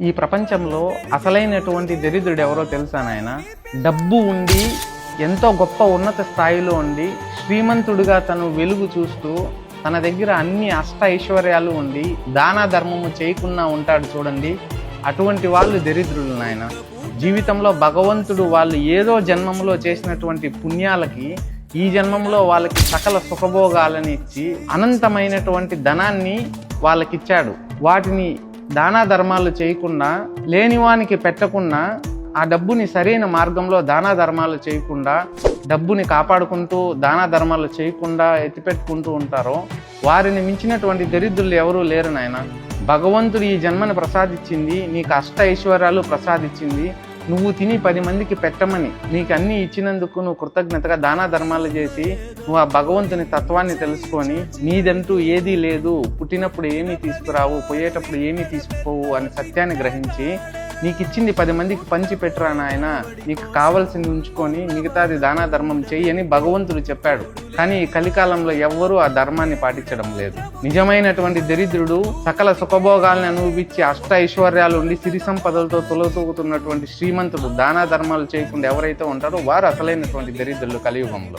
ఈ ప్రపంచంలో అసలైనటువంటి దరిద్రుడు ఎవరో తెలుసా నాయన? డబ్బు ఉండి ఎంతో గొప్ప ఉన్నత స్థాయిలో ఉండి శ్రీమంతుడిగా తను వెలుగు చూస్తూ తన దగ్గర అన్ని అష్ట ఐశ్వర్యాలు ఉండి దాన ధర్మము చేయకుండా ఉంటాడు చూడండి. అటువంటి వాళ్ళు దరిద్రులు నాయన. జీవితంలో భగవంతుడు వాళ్ళు ఏదో జన్మంలో చేసినటువంటి పుణ్యాలకి ఈ జన్మంలో వాళ్ళకి సకల సుఖభోగాలని ఇచ్చి అనంతమైనటువంటి ధనాన్ని వాళ్ళకిచ్చాడు. వాటిని దానా ధర్మాలు చేయకుండా లేనివానికి పెట్టకుండా ఆ డబ్బుని సరైన మార్గంలో దానా ధర్మాలు చేయకుండా డబ్బుని కాపాడుకుంటూ దానా ధర్మాలు చేయకుండా ఎత్తిపెట్టుకుంటూ ఉంటారో వారిని మించినటువంటి దరిద్రులు ఎవరూ లేరు నాయన. భగవంతుడు ఈ జన్మను ప్రసాదించింది నీకు అష్ట ఐశ్వర్యాలు ప్రసాదించింది నువ్వు తిని పది మందికి పెట్టమని. నీకు అన్ని ఇచ్చినందుకు నువ్వు కృతజ్ఞతగా దాన ధర్మాలు చేసి నువ్వు ఆ భగవంతుని తత్వాన్ని తెలుసుకొని నీదంటూ ఏదీ లేదు. పుట్టినప్పుడు ఏమీ తీసుకురావు పోయేటప్పుడు ఏమీ తీసుకుపోవు అనే సత్యాన్ని గ్రహించి నీకు ఇచ్చింది పది మందికి పంచి పెట్టరా నాయన? నీకు కావాల్సింది ఉంచుకొని మిగతాది దాన ధర్మం చెయ్యి అని భగవంతుడు చెప్పాడు. కానీ ఈ కలికాలంలో ఎవ్వరూ ఆ ధర్మాన్ని పాటించడం లేదు. నిజమైనటువంటి దరిద్రుడు సకల సుఖభోగాల్ని అనుభవించి అష్ట ఐశ్వర్యాలు ఉండి సిరి సంపదలతో తొలతూగుతున్నటువంటి శ్రీమంతుడు దానా ధర్మాలు చేయకుండా ఎవరైతే ఉంటారో వారు అసలైనటువంటి దరిద్రులు కలియుగంలో.